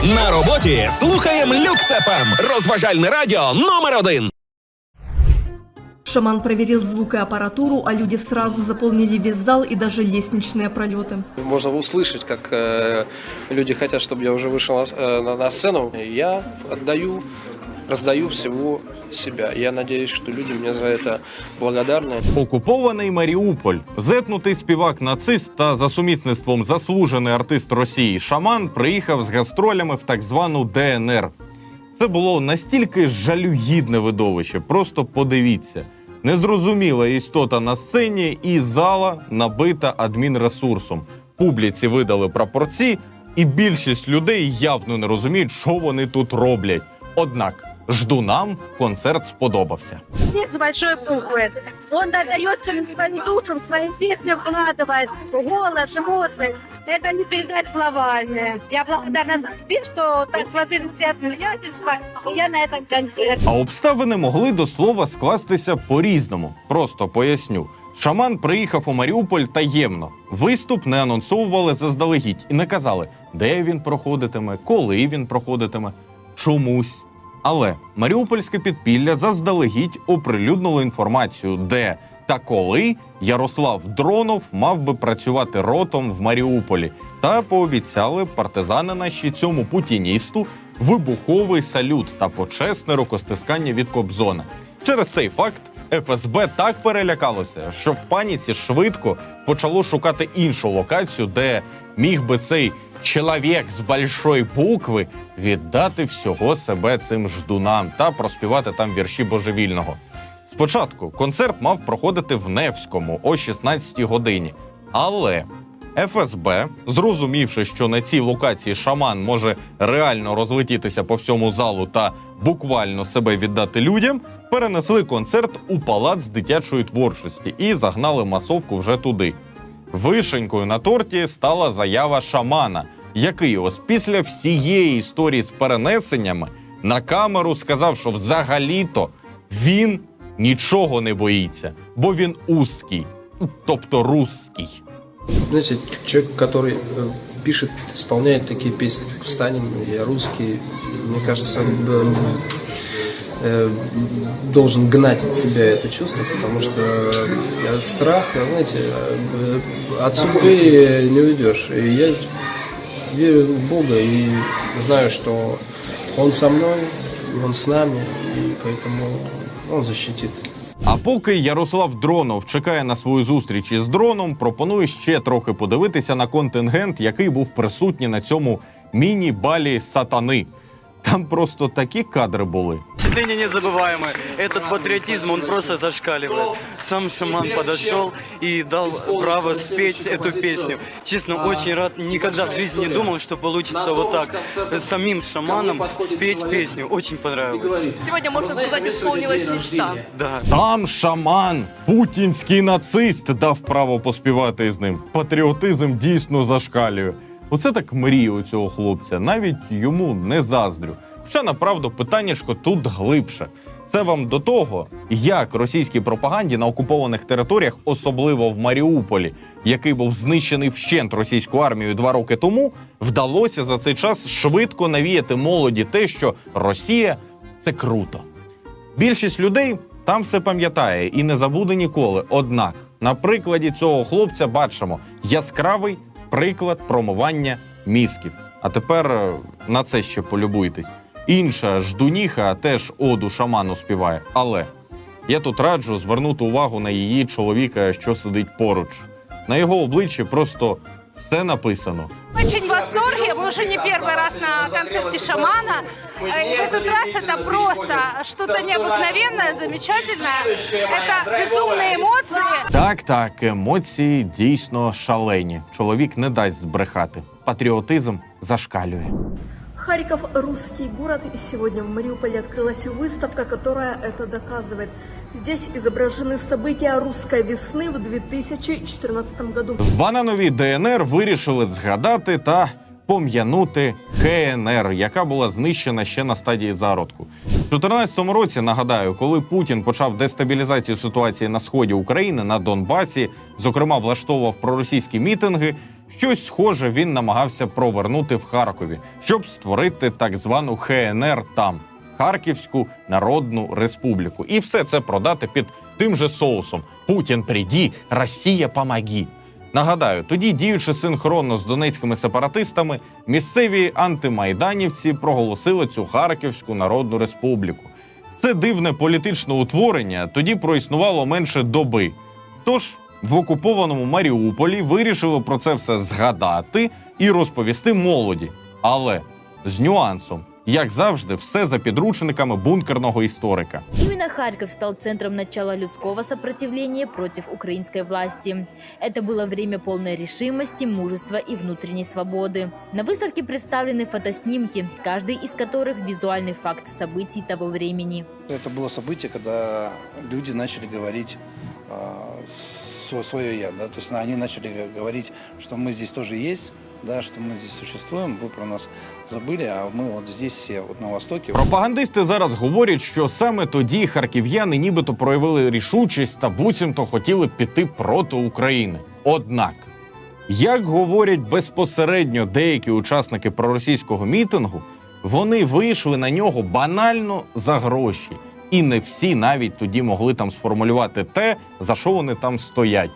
На роботі слухаємо Люкс ФМ. Розважальне радіо номер один. Шаман проверил звук и аппаратуру, а люди сразу заполнили весь зал и даже лестничные пролеты. Можно услышать, как э, люди хотят, чтобы я уже вышел на, с- э, на- на сцену. Я отдаю, раздаю всего себя. Я надеюсь, что люди мне за это благодарны. Окупований Маріуполь, зетнутий співак нацист та за сумісництвом заслужений артист Росії Шаман приїхав з гастролями в так звану ДНР. Це було настільки жалюгідне видовище. Просто подивіться. Незрозуміла істота на сцені, і зала набита адмінресурсом. Публіці видали прапорці, і більшість людей явно не розуміють, що вони тут роблять. Однак ждунам концерт сподобався. Здесь с большой буквы. Он отдает своим душам, своим песням вкладывает голос, эмоции. Это не передать словами. Я благодарна за успех, что так сложились все обстоятельства, и я на этом концерте. А обставини могли до слова скластися по-різному. Просто поясню. Шаман приїхав у Маріуполь таємно. Виступ не анонсовували заздалегідь і не казали, де він проходитиме, коли він проходитиме, чомусь. але Маріупольське підпілля заздалегідь оприлюднило інформацію, де та коли Ярослав Дронов мав би працювати ротом в Маріуполі, та пообіцяли партизани наші цьому путіністу вибуховий салют та почесне рукостискання від Кобзона. Через цей факт ФСБ так перелякалося, що в паніці швидко почало шукати іншу локацію, де міг би цей чоловік з большої букви віддати всього себе цим ждунам та проспівати там вірші божевільного. Спочатку концерт мав проходити в Невському о 16 годині, але ФСБ, зрозумівши, що на цій локації шаман може реально розлетітися по всьому залу та буквально себе віддати людям, перенесли концерт у палац дитячої творчості і загнали масовку вже туди. Вишенькою на торті стала заява шамана, який ось після всієї історії з перенесеннями на камеру сказав, що взагалі-то він нічого не боїться, бо він узкий, тобто русський. Знаете, человек, который э, пишет, исполняет такие песни, как «Встанем», «Я русский», мне кажется, э, э, должен гнать от себя это чувство, потому что э, страх, знаете, от судьбы не уйдешь. И я верю в Бога и знаю, что Он со мной, Он с нами, и поэтому Он защитит. А поки Ярослав Дронов чекає на свою зустріч із дроном, пропоную ще трохи подивитися на контингент, який був присутній на цьому міні-балі сатани. Там просто такі кадри були. Впечатление незабываемое. Этот патриотизм, он просто зашкаливает. Сам шаман подошел и дал право спеть эту песню. Честно, очень рад. Никогда в жизни не думал, что получится вот так. С самим шаманом спеть песню. Очень понравилось. Сегодня, можно сказать, исполнилась мечта. Да. Там шаман, путінський нацист, дав право поспівати із ним. Патріотизм дійсно зашкалює. Оце так мріє у цього хлопця. Навіть йому не заздрю. Хоча направду питаннячко тут глибше. Це вам до того, як російській пропаганді на окупованих територіях, особливо в Маріуполі, який був знищений вщент російською армією два роки тому, вдалося за цей час швидко навіяти молоді те, що Росія це круто. Більшість людей там все пам'ятає і не забуде ніколи. Однак, на прикладі цього хлопця бачимо яскравий приклад промивання мізків. А тепер е, на це ще полюбуйтесь. Інша ждуніха теж оду шаману співає. Але я тут раджу звернути увагу на її чоловіка, що сидить поруч. На його обличчі просто все написано. Очень в восторге. Мы уже не первый раз на концерте шамана. Э, И в этот раз это просто что-то необыкновенное, замечательное. Это безумные эмоции. Так, так, емоції дійсно шалені. Чоловік не дасть збрехати. Патріотизм зашкалює. Харьков – русский город, и сегодня в Мариуполе открылась выставка, которая это доказывает. Здесь изображены события русской весны в 2014 году. В Банановій ДНР вирішили згадати та пом'янути КНР, яка була знищена ще на стадії зародку. У 2014 році нагадаю, коли Путін почав дестабілізацію ситуації на сході України на Донбасі, зокрема влаштовував проросійські мітинги. Щось схоже він намагався провернути в Харкові, щоб створити так звану ХНР там Харківську Народну Республіку, і все це продати під тим же соусом: Путін прийді, Росія помоги. Нагадаю, тоді діючи синхронно з донецькими сепаратистами, місцеві антимайданівці проголосили цю Харківську Народну Республіку. Це дивне політичне утворення тоді проіснувало менше доби. Тож в окупованому Маріуполі вирішили про це все згадати і розповісти молоді. Але з нюансом, як завжди, все за підручниками бункерного історика. Именно Харьков стал центром начала людского сопротивления против украинской власти. Это было время полной решимости, мужества и внутренней свободы. На выставке представлены фотоснимки, каждый из которых визуальный факт событий того времени. Это было событие, когда люди начали говорить свое я, да, то есть они начали г- говорить, что мы здесь тоже есть, да, что мы здесь существуем, вы про нас забыли, а мы вот здесь все вот на востоке. Пропагандисти зараз говорять, що саме тоді харків'яни нібито проявили рішучість та буцімто хотіли піти проти України. Однак, як говорять безпосередньо деякі учасники проросійського мітингу, вони вийшли на нього банально за гроші, і не всі навіть тоді могли там сформулювати те, за що вони там стоять.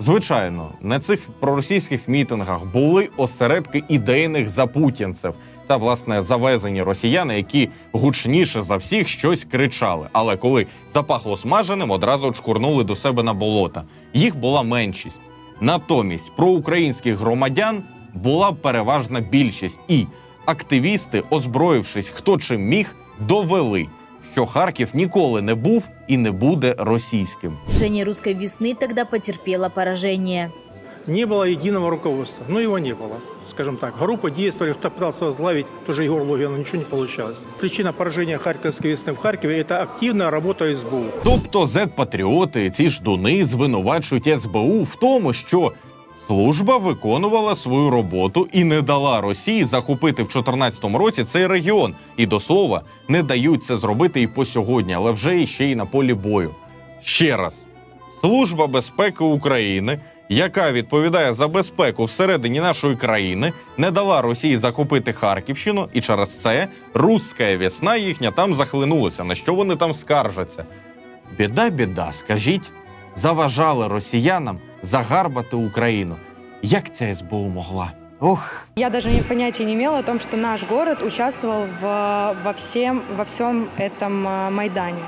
Звичайно, на цих проросійських мітингах були осередки ідейних запутінців та власне завезені росіяни, які гучніше за всіх щось кричали. Але коли запахло смаженим, одразу чкурнули до себе на болота. Їх була меншість. Натомість проукраїнських громадян була переважна більшість, і активісти, озброївшись хто чим міг, довели, що Харків ніколи не був і не буде російським. Движение русской весны тогда потерпело поражение. Не было единого руководства. Ну, его не было, скажем так. Группы действовали, кто пытался возглавить, тоже Егор Логин, но ничего не получалось. Причина поражения Харьковской весны в Харькове – это активная работа СБУ. Тобто зет-патріоти, ці ждуни звинувачують СБУ в тому, що служба виконувала свою роботу і не дала Росії захопити в 2014 році цей регіон. І до слова не дають це зробити і по сьогодні, але вже і ще й на полі бою. Ще раз, Служба безпеки України, яка відповідає за безпеку всередині нашої країни, не дала Росії захопити Харківщину, і через це руська весна їхня там захлинулася. На що вони там скаржаться? Біда, біда, скажіть, заважали росіянам загарбати Україну. Як ця СБУ могла? Ох, Я даже не- понятия не имела о том, что наш город участвовал в, во, всем, во всем этом э, Майдане.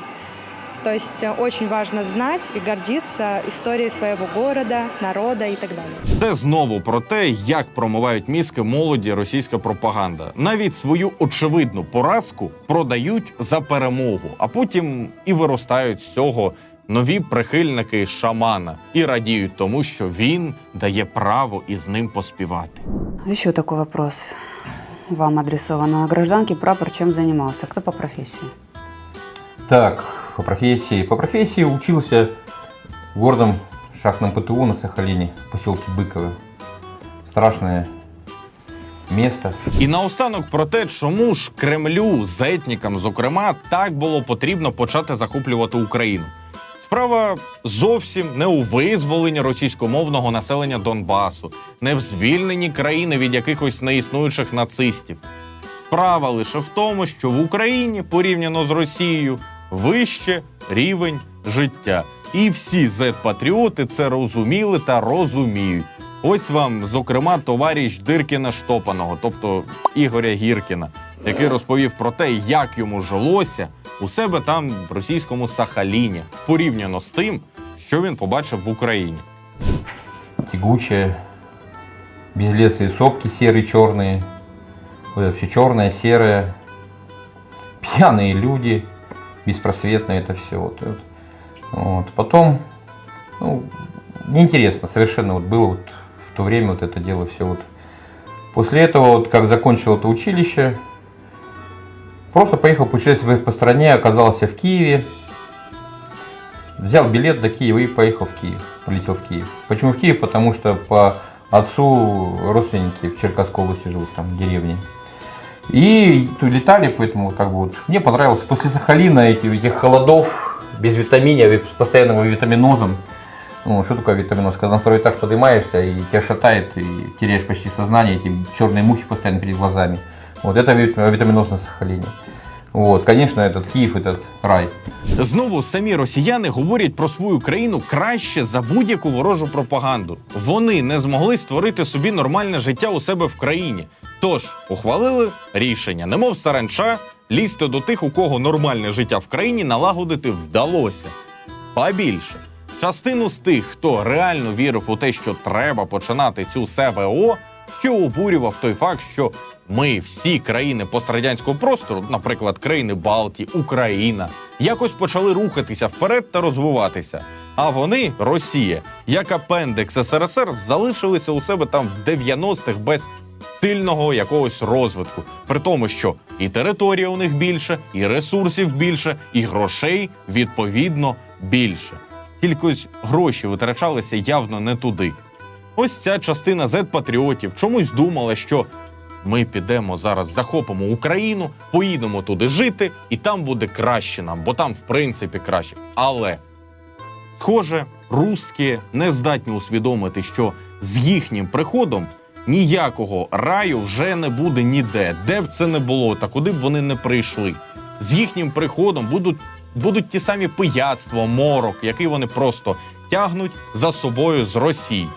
То есть э, очень важно знать и гордиться историей своего города, народа и так далее. Це знову про те, як промивають мізки молоді російська пропаганда. Навіть свою очевидну поразку продають за перемогу, а потім і виростають з цього нові прихильники шамана і радіють тому, що він дає право із ним поспівати. Еще такой вопрос вам адресован. На гражданке прапор чем занимался? Кто по профессии? Так, по профессии. По профессии учился в гордом шахтном ПТУ на Сахалине, в поселке Быково. Страшное место. І наостанок про те, чому ж Кремлю, зетнікам, зокрема, так було потрібно почати захоплювати Україну. Справа зовсім не у визволенні російськомовного населення Донбасу, не в звільненні країни від якихось неіснуючих нацистів. Справа лише в тому, що в Україні порівняно з Росією вище рівень життя. І всі зет-патріоти це розуміли та розуміють. Ось вам, зокрема, товариш Диркіна Штопаного, тобто Ігоря Гіркіна, який розповів про те, як йому жилося у себе там в російському Сахаліні, порівняно з тим, що він побачив в Україні. Тягучее, безлесые сопки серые, черные. Вот это все черное, серое. Пьяные люди, беспросветно это все. Вот, вот. Вот. Потом, ну, неинтересно совершенно вот было вот в то время вот это дело все вот. После этого, вот как закончил это училище, просто поехал путешествовать по стране, оказался в Киеве, взял билет до Киева и поехал в Киев, полетел в Киев. Почему в Киев? Потому что по отцу родственники в Черкасской области живут, там, в деревне. И летали, поэтому как бы вот мне понравилось. После Сахалина эти, этих холодов, без витамина, с постоянным витаминозом, Ну, что такое витаминоз? Когда на второй этаж поднимаешься, и тебя шатает, и теряешь почти сознание, эти черные мухи постоянно перед глазами. Вот это вит- витаминоз на Сахалине. Вот, конечно, этот Киев, этот рай. Знову самі росіяни говорять про свою країну краще за будь-яку ворожу пропаганду. Вони не змогли створити собі нормальне життя у себе в країні. Тож ухвалили рішення, немов саранча, лізти до тих, у кого нормальне життя в країні налагодити вдалося. Ба більше, частину з тих, хто реально вірив у те, що треба починати цю СВО, що обурював той факт, що ми всі країни пострадянського простору, наприклад, країни Балтії, Україна, якось почали рухатися вперед та розвиватися. А вони, Росія, як апендекс СРСР, залишилися у себе там в 90-х без сильного якогось розвитку. При тому, що і територія у них більше, і ресурсів більше, і грошей відповідно більше. Тільки ось гроші витрачалися явно не туди. Ось ця частина Z-патріотів чомусь думала, що ми підемо зараз, захопимо Україну, поїдемо туди жити, і там буде краще нам, бо там в принципі краще. Але схоже, русські не здатні усвідомити, що з їхнім приходом ніякого раю вже не буде ніде, де б це не було, та куди б вони не прийшли. З їхнім приходом будуть, будуть ті самі пияцтво, морок, який вони просто тягнуть за собою з Росії.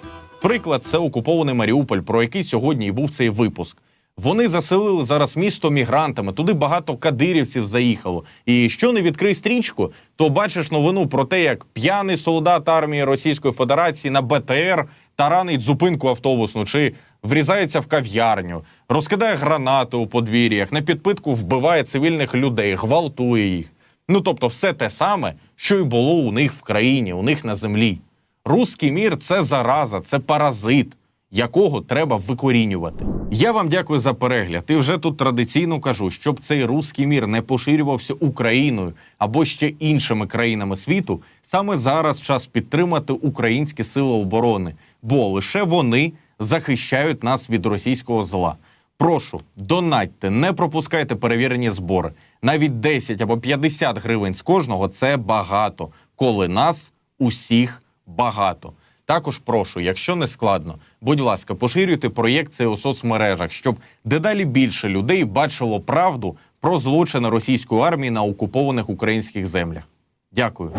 Приклад це окупований Маріуполь, про який сьогодні і був цей випуск. Вони заселили зараз місто мігрантами. Туди багато кадирівців заїхало. І що не відкрий стрічку, то бачиш новину про те, як п'яний солдат армії Російської Федерації на БТР таранить зупинку автобусну чи врізається в кав'ярню, розкидає гранати у подвір'ях, на підпитку вбиває цивільних людей, гвалтує їх. Ну тобто, все те саме, що й було у них в країні, у них на землі. Руський мір це зараза, це паразит, якого треба викорінювати. Я вам дякую за перегляд. І вже тут традиційно кажу, щоб цей руський мір не поширювався Україною або ще іншими країнами світу. Саме зараз час підтримати українські сили оборони, бо лише вони захищають нас від російського зла. Прошу, донатьте, не пропускайте перевірені збори. Навіть 10 або 50 гривень з кожного це багато, коли нас усіх багато. Також прошу, якщо не складно, будь ласка, поширюйте проєкт цей у соцмережах, щоб дедалі більше людей бачило правду про злочини російської армії на окупованих українських землях. Дякую.